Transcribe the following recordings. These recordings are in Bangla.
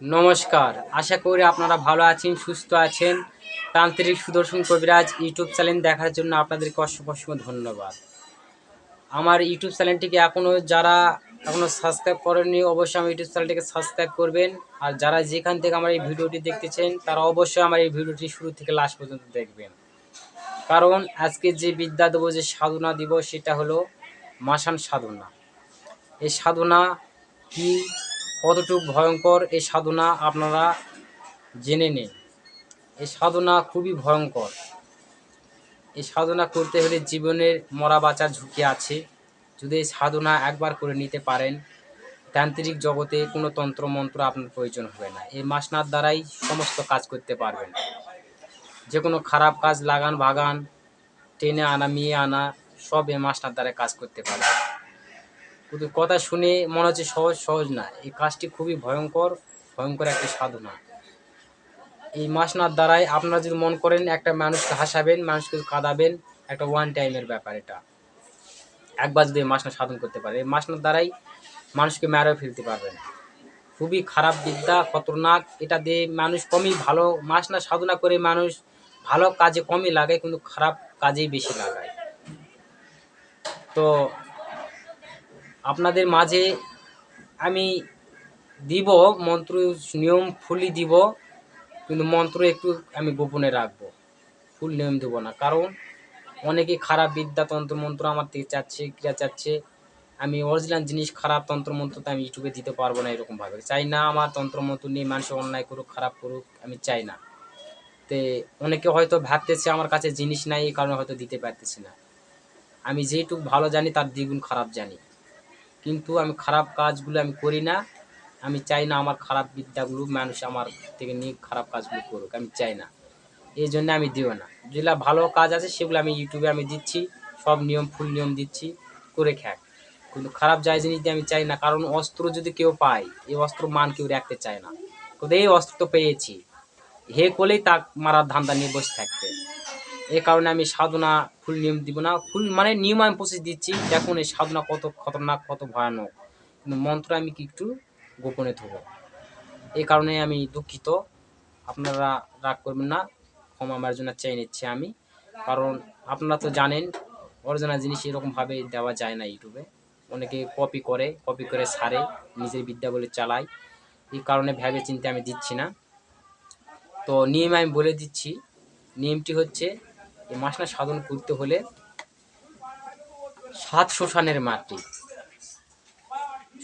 নমস্কার। আশা করি আপনারা ভালো আছেন, সুস্থ আছেন। তান্ত্রিক সুদর্শন কবিরাজ ইউটিউব চ্যানেল দেখার জন্য আপনাদেরকে অসংখ্য অসংখ্য ধন্যবাদ। আমার ইউটিউব চ্যানেলটিকে এখনও যারা এখনও সাবস্ক্রাইব করেননি, অবশ্যই আমার ইউটিউব চ্যানেলটিকে সাবস্ক্রাইব করবেন। আর যারা যেখান থেকে আমার এই ভিডিওটি দেখতেছেন, তারা অবশ্যই আমার এই ভিডিওটি শুরু থেকে লাস্ট পর্যন্ত দেখবেন। কারণ আজকে যে বিদ্যা দেবো, যে সাধনা দিব, সেটা হলো মাসান সাধনা। এই সাধনা কি কতটুকু ভয়ঙ্কর এই সাধনা আপনারা জেনে নিন। এই সাধনা খুবই ভয়ঙ্কর। এই সাধনা করতে হলে জীবনের মরা বাঁচার ঝুঁকি আছে। যদি এই সাধনা একবার করে নিতে পারেন, তান্ত্রিক জগতে কোনো তন্ত্রমন্ত্র আপনার প্রয়োজন হবে না। এই মাসনার দ্বারাই সমস্ত কাজ করতে পারবেন। যে কোনো খারাপ কাজ লাগান, ভাগান, টেনে আনা, মিয়ে আনা, সব এই মাসনার দ্বারা কাজ করতে পারবেন। কিন্তু কথা শুনে মনে হচ্ছে সহজ সহজ না। এই কাজটি খুবই ভয়ঙ্কর ভয়ঙ্কর একটি সাধনা। এই মাসনার দ্বারাই আপনারা যদি মন করেন, একটা মানুষকে হাসাবেন, মানুষকে কাঁদাবেন, একটা ওয়ান টাইমের ব্যাপার এটা। একবার যদি এই মাসনা সাধন করতে পারে এই মাসনার দ্বারাই মানুষকে মেরেও ফেলতে পারবেন। খুবই খারাপ বিদ্যা, খতরনাক। এটা দিয়ে মানুষ কমই ভালো, মাসনা সাধনা করে মানুষ ভালো কাজে কমই লাগায়, কিন্তু খারাপ কাজেই বেশি লাগায়। তো আপনাদের মাঝে আমি দিব, মন্ত্র নিয়ম ফুলই দিব, কিন্তু মন্ত্র একটু আমি গোপনে রাখব। ফুল নিয়ম দেবো না, কারণ অনেকে খারাপ বিদ্যা তন্ত্রমন্ত্র আমার থেকে চাচ্ছে, ক্রিয়া চাচ্ছে। আমি অরিজিনাল জিনিস খারাপ তন্ত্রমন্ত্র তো আমি ইউটিউবে দিতে পারব না এরকমভাবে চাই না আমার তন্ত্রমন্ত্র নিয়ে মানুষ অন্যায় করুক, খারাপ করুক, আমি চাই না। তে অনেকে হয়তো ভাবতেছে আমার কাছে জিনিস নাই এই কারণে হয়তো দিতে পারতেছি না। আমি যেটুকু ভালো জানি, তার দ্বিগুণ খারাপ জানি। কিন্তু আমি খারাপ কাজগুলো আমি করি না। আমি চাই না আমার খারাপ বিদ্যাগুলো মানুষ আমার থেকে নিয়ে খারাপ কাজগুলো করুক, আমি চাই না। এই জন্য আমি দিও না। যেগুলো ভালো কাজ আছে সেগুলো আমি ইউটিউবে আমি দিচ্ছি, সব নিয়ম ফুল নিয়ম দিচ্ছি, করে খ্যাক কিন্তু খারাপ যায় জিনিস দিয়ে আমি চাই না, কারণ অস্ত্র যদি কেউ পায়, এই অস্ত্র মান কেউ রাখতে চায় না। কিন্তু এই অস্ত্র তো পেয়েছি। হে করলেই তা মারার ধান্দা নিয়ে বসে থাকতে। এই কারণে আমি সাধনা ফুল নিয়ম দিব না। ফুল মানে নিয়ম আমি প্রসেস দিচ্ছি। দেখুন এই সাধনা কত খতরনাক, কত ভয়ানক। কিন্তু মন্ত্র আমি কি একটু গোপনে থব এই কারণে আমি দুঃখিত। আপনারা রাগ করবেন না। ক্ষমা আমার জন্য চেয়ে নিচ্ছি আমি। কারণ আপনারা তো জানেন, অরিজিনাল জিনিস এরকমভাবে দেওয়া যায় না ইউটিউবে। অনেকে কপি করে কপি করে সারে, নিজের বিদ্যা বলে চালায়। এই কারণে ভেবে চিন্তে আমি দিচ্ছি না। তো নিয়ম আমি বলে দিচ্ছি। নিয়মটি হচ্ছে এই মাসনা সাধন করতে হলে সাত শ্মশানের মাটি,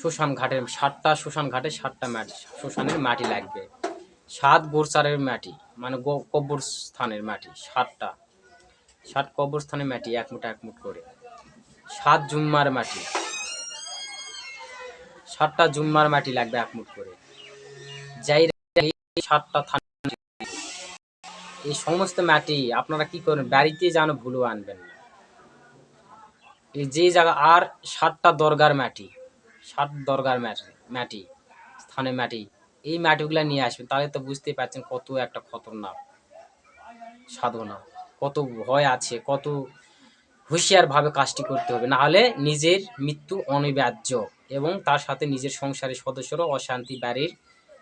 শ্মশান ঘাটের, সাতটা শ্মশান ঘাটে সাতটা মাটি শ্মশানের মাটি লাগবে। সাত গোরসারের মাটি মানে গো- কবরস্থানের মাটি, সাতটা। সাত কবরস্থানের মাটি, এক মুঠ এক মুঠ করে। সাত জুম্মার মাটি, সাতটা জুম্মার মাটি লাগবে এক মুঠ করে। যাই সাতটা থান এই সমস্ত মাটি আপনারা কি করেন? বাড়িতে যেন ভুলো আনবেন না। এই যে জায়গা, আর সাতটা দরগার মাটি, সাত দরগার মাটি মাটি, স্থানের মাটি, এই মাটিগুলা নিয়ে আসবেন, তাহলে তো বুঝতেই পারছেন কত একটা খতরনাক সাধনা, কত ভয় আছে, কত হুঁশিয়ারভাবে কাজটি করতে হবে। না হলে নিজের মৃত্যু অনিবার্য এবং তার সাথে নিজের সংসারের সদস্যরাও অশান্তি বাড়ির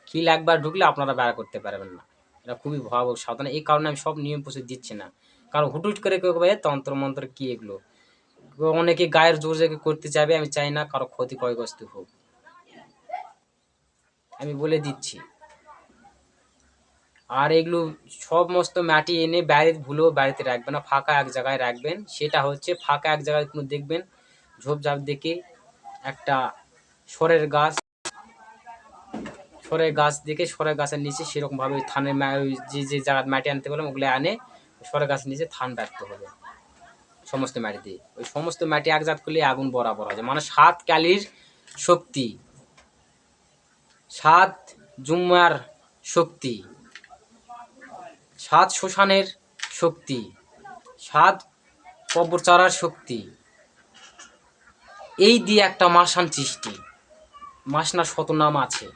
খিল একবার ঢুকলে আপনারা বেড়া করতে পারবেন না। এটা খুবই ভয়াবহ সাধনা এই কারণে আমি সব নিয়ম প্রসেস দিচ্ছি না। কারণ হুটুট করে কেউ তন্ত্র মন্ত্র কি এগুলো? অনেকে গায়ের জোর জেগে করতে চাইবে, আমি চাই না কারও ক্ষতি ক্ষয়গ্রস্ত হোক। আমি বলে দিচ্ছি। আর এগুলো সমস্ত মাটি এনে বাইরে ভুলেও বাড়িতে রাখবেন না, ফাঁকা এক জায়গায় রাখবেন। সেটা হচ্ছে ফাঁকা এক জায়গায় কোনো দেখবেন ঝোপঝাপ দেখে একটা সরের গাছ সরের গাছ দেখে সরের গাছের নিচে সেরকমভাবে ওই থানের যে যে জায়গায় মাটি আনতে বললাম, ওগুলো আনে সরের গাছের নিচে থান রাখতে হবে। সমস্ত মাটি দিয়ে। ওই সমস্ত মাটি একজাত করলে আগুন বরাবর হয়। মানে সাত কালির শক্তি। সাত জুম্মার শক্তি। সাত শ্মশানের শক্তি। সাত কবর চড়ার শক্তি। এই দিয়ে একটা মাসান সৃষ্টি। মাসনার শত নাম আছে।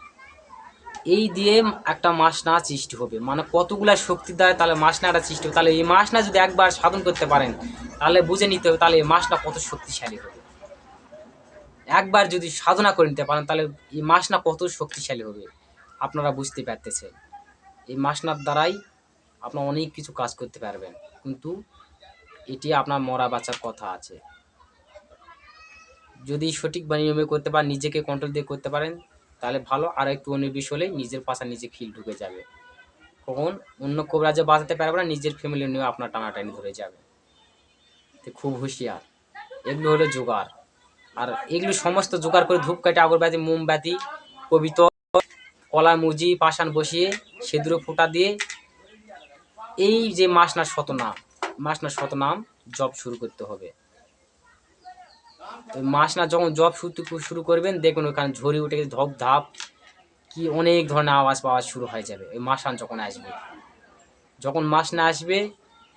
এই দিয়ে একটা মাসনা সৃষ্টি হবে। মানে কতগুলা শক্তি দেয় তাহলে মাসনাটা সৃষ্টি হবে? তাহলে এই মাসনা যদি একবার সাধন করতে পারেন, তাহলে বুঝে নিতে হবে তাহলে এই মাসনা কত শক্তিশালী হবে। একবার যদি সাধনা করে নিতে পারেন, তাহলে এই মাসনা কত শক্তিশালী হবে? আপনারা বুঝতে পারতেছেন। এই মাসনার দ্বারাই আপনার অনেক কিছু কাজ করতে পারবেন। কিন্তু এটি আপনার মরা বাঁচার কথা আছে। যদি সঠিক নিয়মে করতে পারেন, নিজেকে কন্ট্রোল দিয়ে করতে পারেন তাহলে ভালো আর একটু অনির্বিষ হলে নিজের পাশা নিজে খিল ঢুকে যাবে। কখন অন্য কোবরাজে বাঁচাতে পারবে না, নিজের ফ্যামিলি নিয়ে আপনার টানাটানি ধরে যাবে। তো খুব হুঁশিয়ার। এগুলো হলো জোগাড়। আর এগুলো সমস্ত জোগাড় করে ধূপকাঠি আগরবাতি, মোমবাতি কবিত কলা মুজি পাশান বসিয়ে সেদুরো ফোঁটা দিয়ে এই যে মাসনার শতনাম মাসনার শতনাম জব শুরু করতে হবে। ওই মাসনা যখন জব শুরু শুরু করবেন দেখুন ওখানে ঝরি উঠে গেছে, ধপ ধাপ, কি অনেক ধরনের আওয়াজ পাওয়া শুরু হয়ে যাবে ওই মাসান যখন আসবে। যখন মাস না আসবে,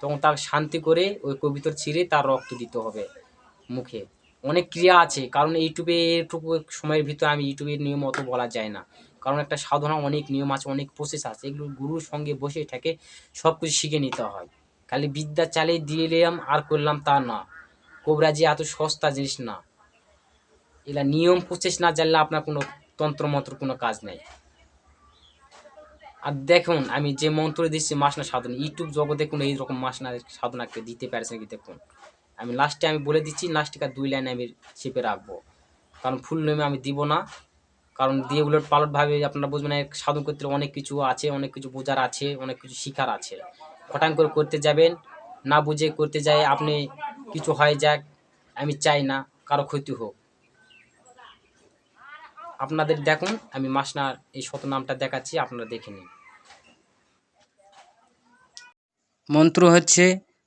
তখন তার শান্তি করে ওই কবিতর ছিঁড়ে তার রক্ত দিতে হবে মুখে। অনেক ক্রিয়া আছে, কারণ ইউটিউবে এটুকু সময়ের ভিতরে আমি ইউটিউবের নিয়ম অত বলা যায় না। কারণ একটা সাধনা অনেক নিয়ম আছে, অনেক প্রসেস আছে, এগুলো গুরুর সঙ্গে বসে থেকে সব কিছু শিখে নিতে হয়। খালি বিদ্যা চালে দিলাম আর করলাম তা না। কোবরাজি এত সস্তা জিনিস না। এলা নিয়ম প্রসেস না জানলে আপনার কোনো তন্ত্রমন্ত্র কোনো কাজ নেই। আর দেখুন, আমি যে মন্ত্র দিচ্ছি মাসনা সাধনা, ইউটিউব জগতে কোনো এইরকম মাসনা সাধনাকে দিতে পারছে নাকি দেখুন। আমি লাস্টে আমি বলে দিচ্ছি লাস্টে দুই লাইনে আমি চেপে রাখব। কারণ ফুল নেমে আমি দিব না। কারণ দিয়ে উলট পালটভাবে আপনারা বুঝবেন সাধন করতে অনেক কিছু আছে, অনেক কিছু বোঝার আছে, অনেক কিছু শিখার আছে। হঠাৎ করে করতে যাবেন, না বুঝে করতে যায় আপনি কিছু হয়ে যাক, আমি চাই না কারও ক্ষতি হোক। আপনাদের দেখুন, আমি মাসনার এই শতনামটা দেখাচ্ছি, আপনারা দেখে নিন। মন্ত্র হচ্ছে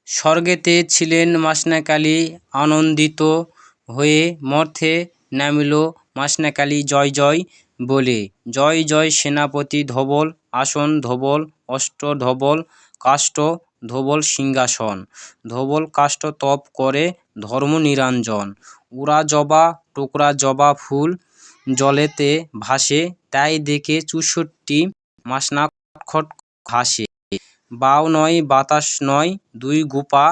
স্বর্গেতে ছিলেন মাসনাকালী আনন্দিত হয়ে মর্থে নামিল মাসনাকালী জয় জয় বলে। জয় জয় সেনাপতি ধবল, আসন ধবল, অষ্ট ধবল কাষ্ঠ ধবল সিংহাসন, ধবল কাষ্ঠ তপ করে ধর্ম নিরঞ্জন। উড়া জবা, টোকরা জবা ফুল জলেতে ভাসে, তাই দেখে চৌষট্টি মাসনা খট ঘাসে। বাও নয়, বাতাস নয়, দুই গোপা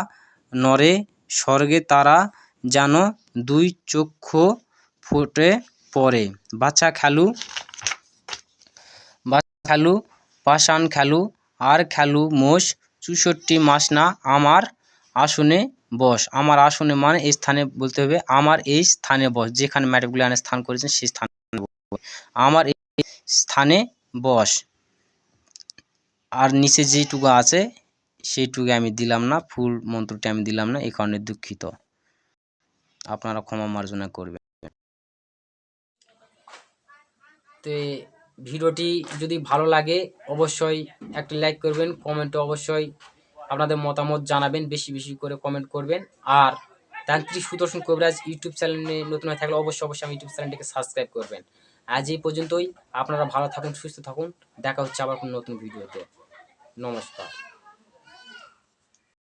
নরে স্বর্গে তারা যেন দুই চক্ষু ফুটে পড়ে। বাচ্চা খেলু বাচ্চা খেলু, পাষাণ খেলু, আর খেলু মোষ চৌষট্টি মাসনা আমার আসনে বস। আমার আসনে মানে এই স্থানে বলতে হবে, আমার এই স্থানে বস। যেখানে আনে স্থান করেছেন, সেই স্থানে আমার এই স্থানে বস। আর নিচে যেইটুকু আছে, সেইটুকু আমি দিলাম না, ফুল মন্ত্রটি আমি দিলাম না, এই কারণে দুঃখিত। আপনারা ক্ষমা মার্জনা করবেন। তো ভিডিওটি যদি ভালো লাগে, অবশ্যই একটি লাইক করবেন কমেন্টে অবশ্যই আপনাদের মতামত জানাবেন, বেশি বেশি করে কমেন্ট করবেন। আর তান্ত্রিক সুদর্শন কবিরাজ ইউটিউব চ্যানেলে নতুন হয়ে থাকলে অবশ্যই অবশ্যই আমি ইউটিউব চ্যানেলটিকে সাবস্ক্রাইব করবেন। আজ এই পর্যন্তই, আপনারা ভালো থাকুন, সুস্থ থাকুন, দেখা হচ্ছে আবার কোনো নতুন ভিডিওতে নমস্কার।